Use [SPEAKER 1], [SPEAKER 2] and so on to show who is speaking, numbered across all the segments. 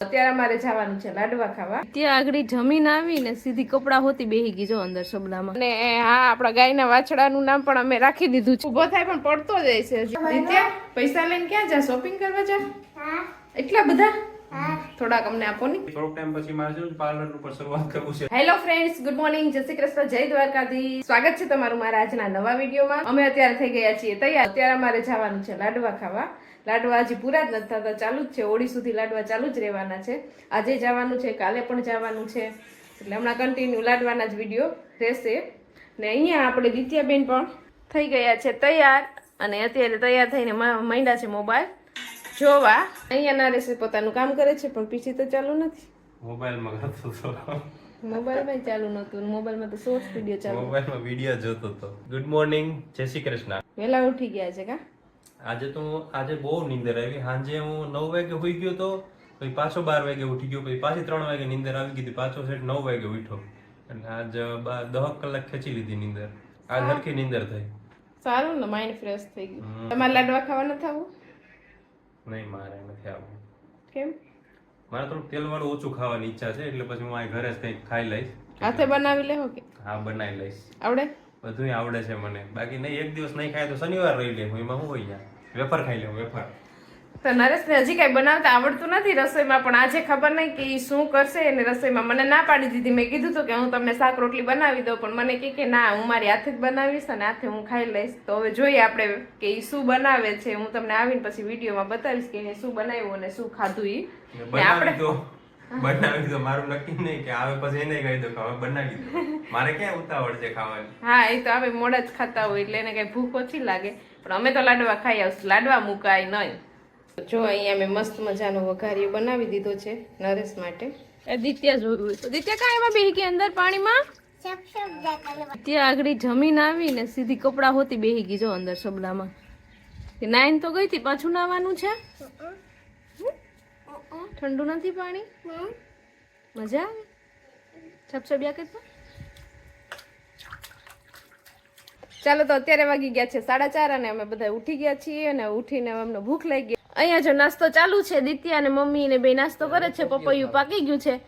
[SPEAKER 1] અત્યારે અમારે જવાનું છે લાડવા ખાવા. ત્યાં આગળ જમીન આવી ને સીધી કપડા હોતી બેહી ગઈ જો અંદર સબલામાં અને હા આપણા ગાયના વાછડાનું નામ પણ અમે રાખી દીધું છે. ઊભો થાય પણ પડતો જાય છે પૈસા લઈને ક્યાં જા? શોપિંગ કરવા જા? એટલા બધા? થોડાક અમને આપો ને.
[SPEAKER 2] થોડોક ટાઈમ પછી મારે છે પાર્લરનું પણ શરૂઆત કરવું છે.
[SPEAKER 1] હેલો ફ્રેન્ડ્સ ગુડ મોર્નિંગ જય શ્રી કૃષ્ણ જય દ્વારકાધી સ્વાગત છે તમારું મારા આજના નવા વિડીયોમાં. અમે અત્યારે થઈ ગયા છીએ તૈયાર. અત્યારે અમારે જવાનું છે લાડવા ખાવા. લાડવા હજી પૂરા જ નથી થતા ચાલુ જ છે. ઓડી સુધી લાડવા ચાલુ જ રહેવાના છે. આજે જવાનું છે કાલે પણ જવાનું છે. એટલે હમણાં કન્ટિન્યુ લાડવાના જ વીડિયો રહેશે. ને અહીંયા આપણે દિત્યાબેન પણ થઈ ગયા છે તૈયાર. અને અત્યારે તૈયાર થઈને માંડ્યા છે મોબાઈલ. જોવા અહીંયા ના રહેશે પોતાનું કામ કરે છે પણ પીછી તો ચાલુ નથી.
[SPEAKER 2] મોબાઈલમાં કરતો હતો
[SPEAKER 1] મોબાઈલમાં ચાલુ નતું મોબાઈલમાં તો શોર્ટ વીડિયો ચાલુ.
[SPEAKER 2] મોબાઈલમાં વીડિયો જોતો હતો ગુડ મોર્નિંગ જય શ્રી કૃષ્ણ.
[SPEAKER 1] વેલા ઉઠી ગયા છે કા?
[SPEAKER 2] આજે તો આજે બહુ નીંદર આવી. સાંજે હું નવ વાગે હોઈ ગયો તો પછી પાછો બાર વાગે ઉઠી ગયો પછી પાછી ત્રણ વાગે નીંદર આવી ગઈ પાછો સેટ નવ વાગે ઉઠ્યો. અને આજ દહ કલાક ખેંચી લીધી નીંદર. આજ હરખી નીંદર થઈ.
[SPEAKER 1] સારું ને માઇન્ડ ફ્રેશ થઈ ગયું. તમારે લાડવા ખાવા નથી આવું
[SPEAKER 2] નહીં મારે નથી આવવું
[SPEAKER 1] કેમ?
[SPEAKER 2] મારે થોડુંક તેલવાળું ઓછું ખાવાની ઈચ્છા છે એટલે પછી હું આ ઘરે જ કંઈક ખાઈ લઈશ.
[SPEAKER 1] હાથે બનાવી લેવો કે?
[SPEAKER 2] હા બનાવી લઈશ.
[SPEAKER 1] આવડે?
[SPEAKER 2] બધું આવડે છે મને. બાકી નહીં એક દિવસ નહીં ખાય તો શનિવાર રહી લે એમાં હું હોય વેફર ખાઈ લઉં વેફર.
[SPEAKER 1] તો નરેશને હજી કાંઈ બનાવતા આવડતું નથી રસોઈમાં પણ આજે ખબર નહીં કે એ શું કરશે અને રસોઈમાં મને ના પાડી દીધી. મેં કીધું હતું કે હું તમને શાક રોટલી બનાવી દઉં પણ મને કહે કે ના હું મારી હાથે જ બનાવીશ અને હાથે હું ખાઈ લઈશ. તો હવે જોઈએ આપણે કે એ શું બનાવે છે. હું તમને આવીને પછી વિડીયોમાં બતાવીશ કે એને શું બનાવ્યું અને શું ખાધું
[SPEAKER 2] એ
[SPEAKER 1] આપણે
[SPEAKER 2] બનાવી દો. મારું નક્કી નહીં કે આવે પછી એને કહી દો કે હવે બનાવી દો. મારે ક્યાં ઉતાવળ છે ખાવાની?
[SPEAKER 1] હા એ તો હવે મોડા જ ખાતા હોય એટલે એને કઈ ભૂખ ઓછી લાગે. પણ અમે તો લાડવા ખાઈ આવશું. લાડવા મુકાય નહીં. જો અહીંયા મેં મસ્ત મજાનો વઘારિયો બનાવી દીધો છે નરેશ માટે. દિત્યા જોયું તો દિત્યા કાંઈ એમાં બેહી ગઈ અંદર પાણીમાં? ત્યાં આગળ જમીન આવીને સીધી કપડાં હોતી બેહી ગઈ જો અંદર સબલામાં કે નાઈન તો ગઈ હતી પાછું નાવાનું છે? ઠંડુ નથી પાણી? મજા આવે? છપછબિયા કરતા ચાલો તો અત્યારે વાગી ગયા છે સાડા ચાર અને અમે બધા ઉઠી ગયા છીએ અને ઉઠીને અમને ભૂખ લાગી. અહીંયા જો નાસ્તો ચાલુ છે દિત્યા અને મમ્મી ને બે નાસ્તો કરે છે પપૈયું પાકી ગયું છે.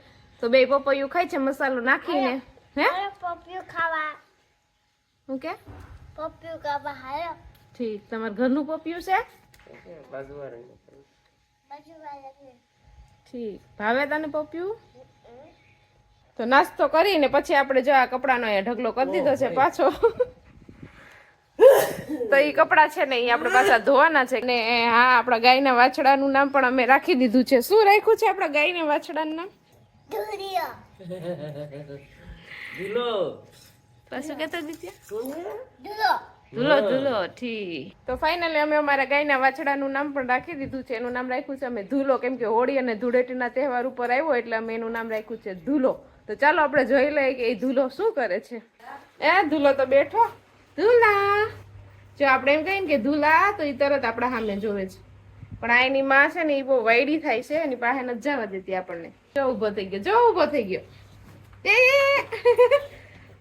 [SPEAKER 1] તો બે પપૈયું ખાય છે મસાલો નાખીને. હે?
[SPEAKER 3] પપૈયું ખાવા.
[SPEAKER 1] હું કે?
[SPEAKER 3] પપૈયું ખાવા હાલો
[SPEAKER 1] ઠીક તમાર ઘરનું પપૈયું છે?
[SPEAKER 3] બાજુવાળા
[SPEAKER 1] ઠીક ભાવે તને પપૈયું? તો નાસ્તો કરીને પછી આપણે જો આ કપડાનો અહીંયા ઢગલો કરી દીધો છે પાછો. તો એ કપડાં છે ને એ આપણે પાછા ધોવાના છે. ને હા આપણા ગાયના વાછડાનું નામ પણ અમે રાખી દીધું છે. શું રાખ્યું છે આપણા ગાયના વાછડાનું નામ? પાછું ધૂલો. ધૂલો ઠીક. તો ફાઇનલી અમે અમારા ગાયના વાછડાનું નામ પણ રાખી દીધું છે. એનું નામ રાખ્યું છે અમે ધૂલો. કેમ કે હોળી અને ધૂળેટીના તહેવાર ઉપર આવ્યો એટલે અમે એનું નામ રાખ્યું છે ધૂલો. તો ચાલો આપણે જોઈ લઈએ કે એ ધૂલો શું કરે છે. એ ધૂલો તો બેઠો. ધૂલા. જો આપણે એમ કહીએ ને કે ધૂલા, તો એ તરત આપણા સામે જોવે છે. પણ આ એની માં છે ને એ બહુ વાયડી થાય છે, એની પાસે નથી જવા દેતી આપણને. જો ઊભો થઈ ગયો, જો ઊભો થઈ ગયો. એ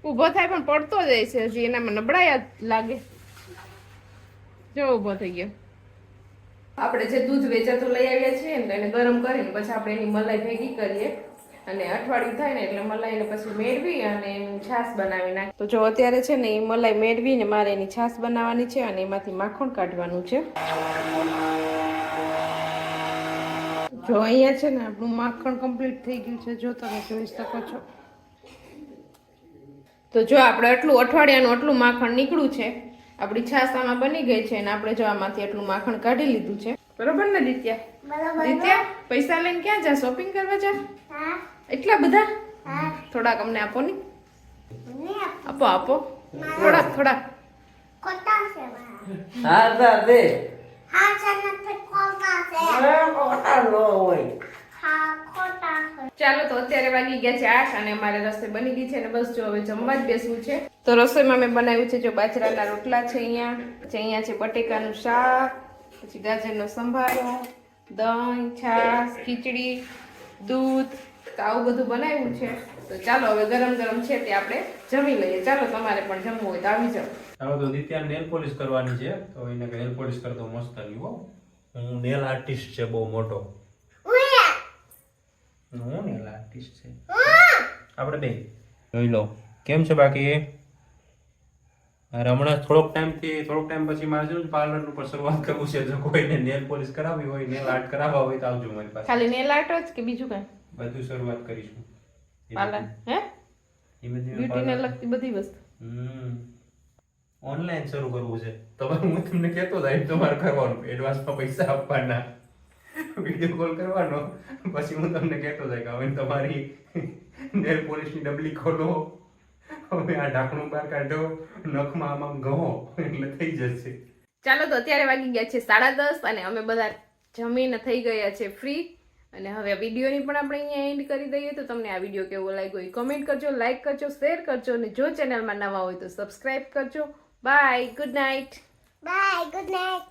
[SPEAKER 1] ઊભો થાય પણ પડતો જાય છે હજી, એનામાં નબળાઈ લાગે. જો ઊભો થઈ ગયો. આપણે જે દૂધ વેચાતું લઈ આવ્યા છીએ ને એને ગરમ કરીને પછી આપણે એની મલાઈ ભેગી કરીએ. અને અઠવાડિયું થાય ને એટલે મલાઈને પછી મેળવી અને એની છાશ બનાવી નાખી. તો જો અત્યારે છે ને એ મલાઈ મેળવીને મારે એની છાશ બનાવવાની છે અને એમાંથી માખણ કાઢવાનું છે. જો અહીંયા છે ને આપણું માખણ કમ્પ્લીટ થઈ ગયું છે. જો તમે જોઈ શકો છો. તો જો આપણે આટલું અઠવાડિયાનું આટલું માખણ નીકળ્યું છે. આપણી છાશ આમાં બની ગઈ છે અને આપણે જો આમાંથી આટલું માખણ કાઢી લીધું છે. બરોબર ને દિત્યા? દિત્યા પૈસા લઈને ક્યાં જા? શોપિંગ કરવા જા? એટલા બધા? થોડાક અમને આપો ને. આપો. આપો થોડાક થોડાક.
[SPEAKER 3] કોટા છે મારા.
[SPEAKER 4] હા દાદે
[SPEAKER 3] હા છે કોટા છે.
[SPEAKER 4] કોટા નો હોય.
[SPEAKER 3] હા કોટા છે.
[SPEAKER 1] ચાલો તો અત્યારે વાગી ગયા છે આઠ અને મારે રસોઈ બની ગઈ છે અને બસ જો હવે જમવા જ બેસવું છે. તો રસોઈમાં મેં બનાવ્યું છે જો બાજરાના રોટલા છે અહીંયા અહીંયા છે બટેકાનું શાક પછી ગાજરનો સંભારો દહીં છાશ ખીચડી દૂધ તો આવું બધું બનાવ્યું છે. તો ચાલો હવે ગરમ ગરમ છે તે આપણે જમી લઈએ. ચાલો તમારે પણ જમવું હોય તો આવી જાઓ.
[SPEAKER 2] હવે તો દિત્યા નેલ પોલિશ કરવાની છે. તો એને નેલ પોલિશ કરતો મસ્ત રહ્યું હો. હું નેલ આર્ટિસ્ટ છે બહુ મોટો. હું નેલ આર્ટિસ્ટ છે. આપણે બે. જોઈ લો. કેમ છે બાકી હમણાં થોડોક ટાઈમથી થોડોક ટાઈમ પછી મારે છે પાર્લર ઉપર શરૂઆત કરવું છે. જો કોઈને નેલ પોલિશ કરાવવી હોય નેલ આર્ટ કરાવવા હોય તો આવજો મારી પાસે.
[SPEAKER 1] ખાલી નેલ આર્ટ જ કે બીજું કઈ?
[SPEAKER 2] બધું શરૂઆત કરીશું.
[SPEAKER 1] પાર્લર હે? બ્યુટી ને લગતી બધી વસ્તુ.
[SPEAKER 2] હમ. ઓનલાઈન શરૂ કરવું છે. તો હું તમને કહેતો જાય તમારે કરવાનું. એડવાન્સમાં પૈસા આપવાના. વીડિયો કોલ કરવાનો. પછી હું તમને કહેતો જાય કે હવે તમારી નેલ પોલિશની ડબલી ખોલો. હવે આ ઢાંકણું બહાર કાઢો નખમાં આમ આમ ગહો એટલે થઈ જશે.
[SPEAKER 1] ચાલો તો અત્યારે વાગી ગયા છે સાડા દસ અને અમે બધા જમીને થઈ ગયા છે ફ્રી અને હવે વિડીયોની પણ આપણે અહીંયા એન્ડ કરી દઈએ. તો તમને આ વીડિયો કેવો લાગ્યો એ કમેન્ટ કરજો લાઇક કરજો શેર કરજો. અને જો ચેનલમાં નવા હોય તો સબસ્ક્રાઈબ કરજો. Bye good night
[SPEAKER 3] bye good night.